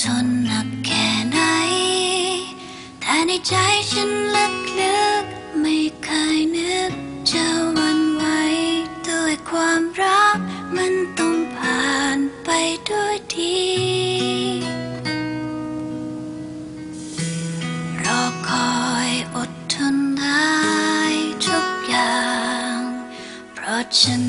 ทนหนักแค่ไหน แต่ในใจฉันลึกๆไม่เคยนึกจะหวันไหวด้วยความรักมันต้องผ่านไปด้วยดีรอคอยอดทนได้ทุกอย่าง เพราะฉัน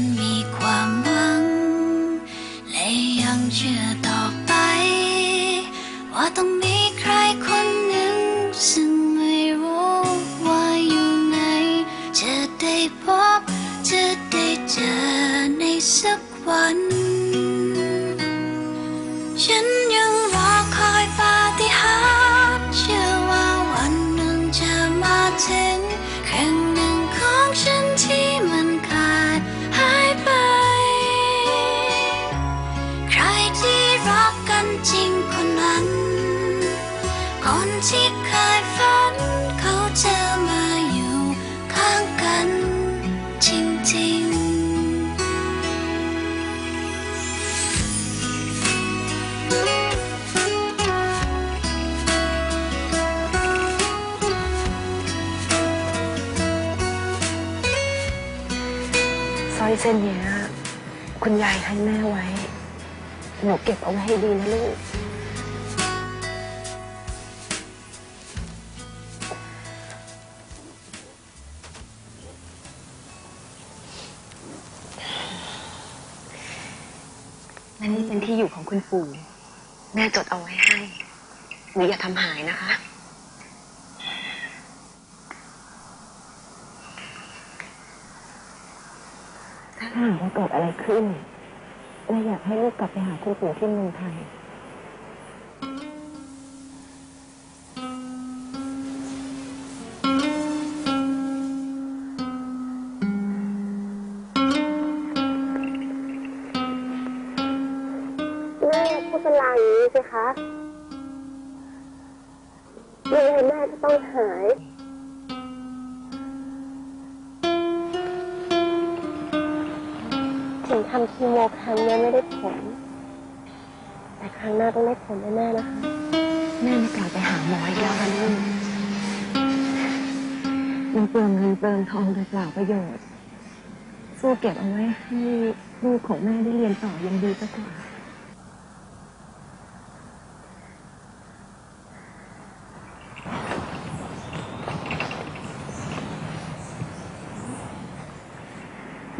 สักวัน ฉัน เส้นเนี้ยคุณยายให้แม่ไว้ หนูเก็บเอาไว้ให้ดีนะลูก และนี่เป็นที่อยู่ของคุณปู่ แม่จดเอาไว้ให้ หนูอย่าทำหายนะคะ ถ้าหากว่าเกิดอะไรขึ้นแม่อยากให้ลูกกลับไปหาคุณปู่ที่เมืองไทย แม่พูดเป็นลางอย่างนี้สิคะยังไงแม่ก็ต้องหาย ทำคีโมครั้งนี้ไม่ได้ผล แต่ครั้งหน้าต้องได้ผลแน่ๆนะคะ แม่ไม่กลับไปหาหมออีกแล้วนะลูกมันเปลืองเงินเปลืองทองโดยเปล่าประโยชน์ สู้เก็บเอาไว้ให้ลูกของแม่ได้เรียนต่อยังดีกกว่า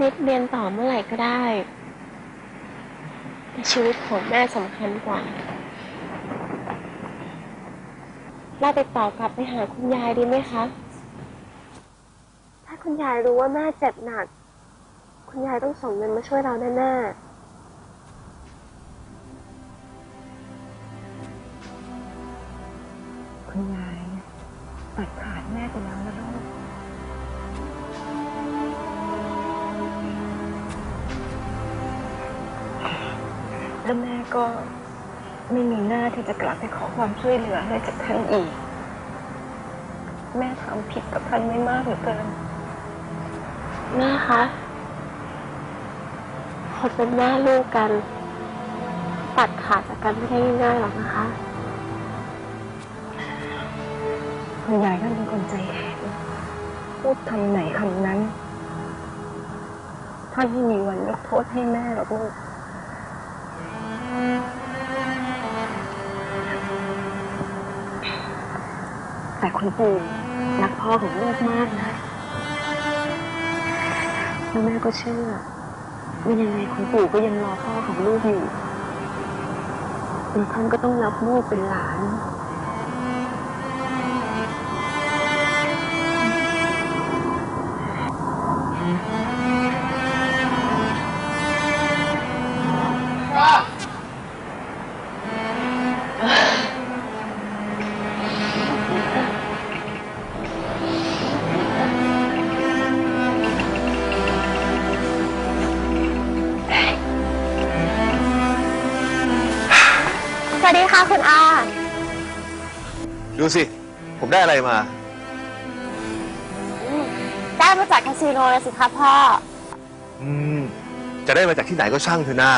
นิดเรียนต่อเมื่อไหร่ก็ได้ แต่ชีวิตของแม่สำคัญกว่า เราติดต่อกลับไปหาคุณยายดีไหมคะ ถ้าคุณยายรู้ว่าแม่เจ็บหนัก คุณยายต้องส่งเงินมาช่วยเราแน่ๆคุณยายตัดขาดแม่ไปแล้วนะลูก แล้วแม่ก็ไม่มีหน้าที่จะกลับไปขอความช่วยเหลืออะไรจากท่านอีก แม่ทำผิดกับท่านไม่มากเหลือเกิน แม่คะคนเป็นแม่ลูกกัน ตัดขาดจากกันไม่ได้ง่ายๆหรอกนะคะคุณยายท่านเป็นคนใจแข็งพูดคำไหนคำนั้น ท่านไม่มีวันยกโทษให้แม่หรอกลูก แต่คุณปู่รักพ่อของลูกมากนะแล้วแม่ก็เชื่อว่ายังไงคุณปู่ก็ยังรอพ่อของลูกอยู่แล้วท่านก็ต้องรับลูกเป็นหลาน ผมได้อะไรมา ได้มาจากคาสิโนเลยสิคะพ่อ อืม จะได้มาจากที่ไหนก็ช่างเถอะหน้า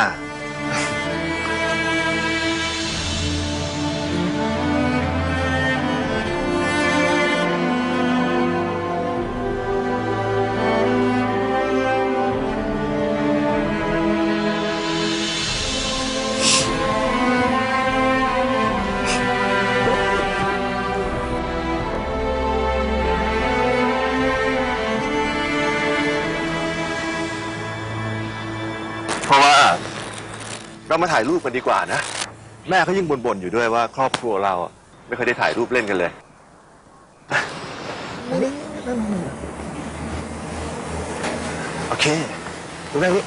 มาถ่ายรูปกันดีกว่านะ แม่เขายิ่งบ่นๆอยู่ด้วยว่าครอบครัวเราอะไม่เคยได้ถ่ายรูปเล่นกันเลย โอเคดูแม่นี่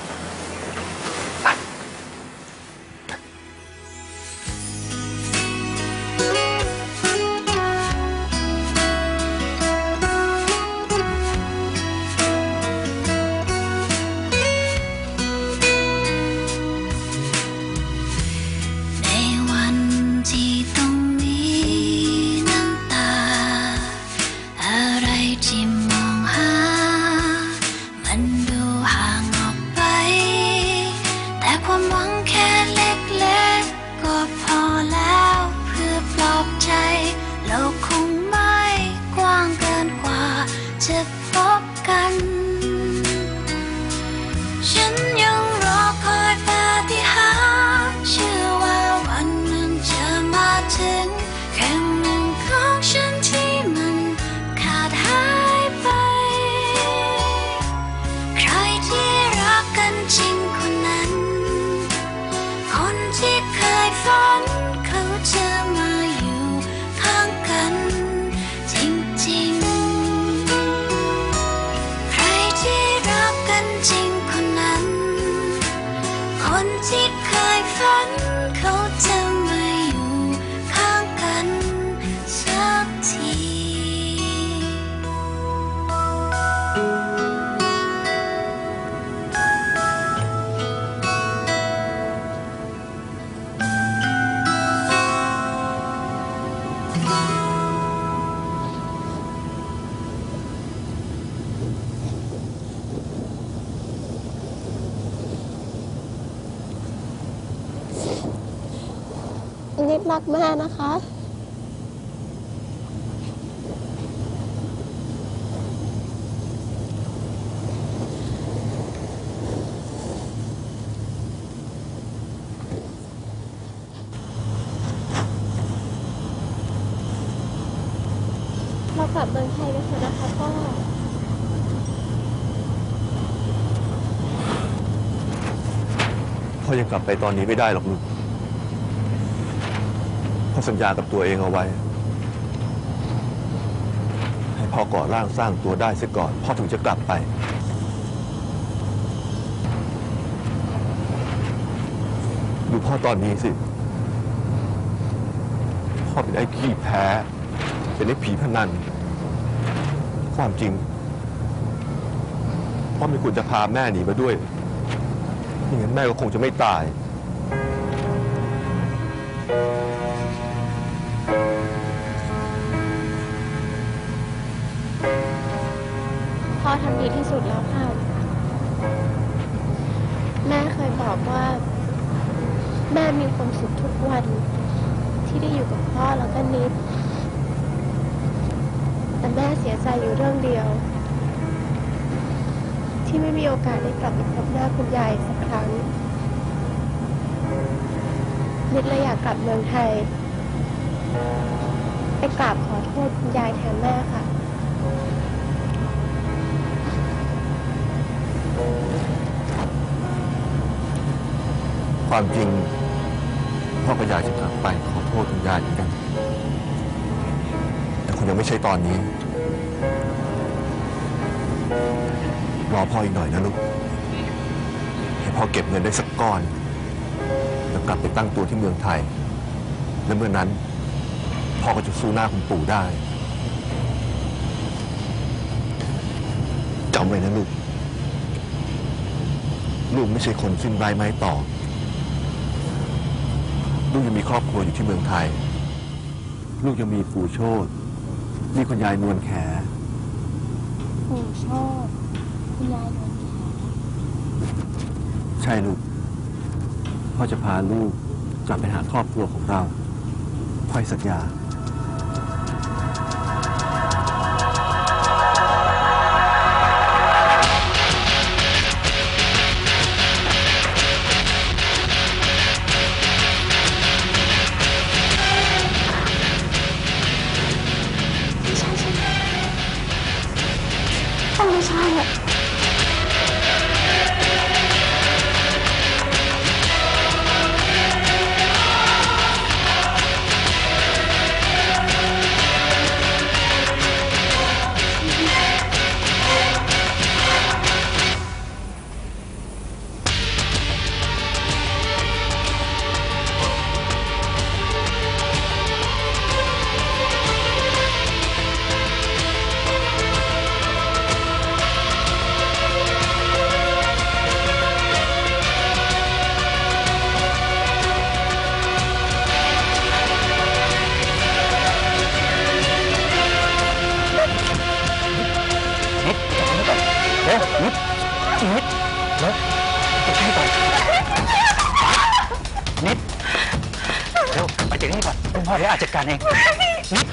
นิดรักแม่นะคะ เรากลับเมืองไทยกันเถอะนะคะพ่อพ่อยังกลับไปตอนนี้ไม่ได้หรอกลูก พ่อสัญญากับตัวเองเอาไว้ ให้พ่อก่อร่างสร้างตัวได้เสียก่อนพ่อถึงจะกลับไป ดูพ่อตอนนี้สิ พ่อเป็นไอ้ขี้แพ้ เป็นไอ้ผีพนัน ความจริง พ่อไม่ควรจะพาแม่หนีมาด้วยไม่งั้นแม่ก็คงจะไม่ตายำดีที่สุดแล้วค่ะ แม่เคยบอกว่า แม่มีความสุขทุกวัน ที่ได้อยู่กับพ่อแล้วก็นิด แต่แม่เสียใจอยู่เรื่องเดียว ที่ไม่มีโอกาสได้กลับไปพบหน้าคุณยายสักครั้งนิดเลยอยากกลับเมืองไทย ไปกราบขอโทษคุณยายแทนแม่ค่ะ ความจริงพ่อก็อยากจะกลับไปขอโทษคุณยายเหมือนกัน แต่คงยังไม่ใช่ตอนนี้ รอพ่ออีกหน่อยนะลูก ให้พ่อเก็บเงินได้สักก้อน แล้วกลับไปตั้งตัวที่เมืองไทย และเมื่อนั้น พ่อก็จะสู้หน้าคุณปู่ได้จำไว้นะลูก ลูกไม่ใช่คนสิ้นไร้ไม้ต่อ ลูกยังมีครอบครัวอยู่ที่เมืองไทย ลูกยังมีปู่โชตมีคุณยายนวลแขปู่โชคคุณยายนวลแขใช่ลูก พ่อจะพาลูกกลับไปหาครอบครัวของเราพ่อยสัญญา เร็วนิดนิดเร็วไปใกล้ก่อนนิดเร็วไปถึงนี่ก่อนคุณพ่อเดี๋ยวอาจจัดการเองนิด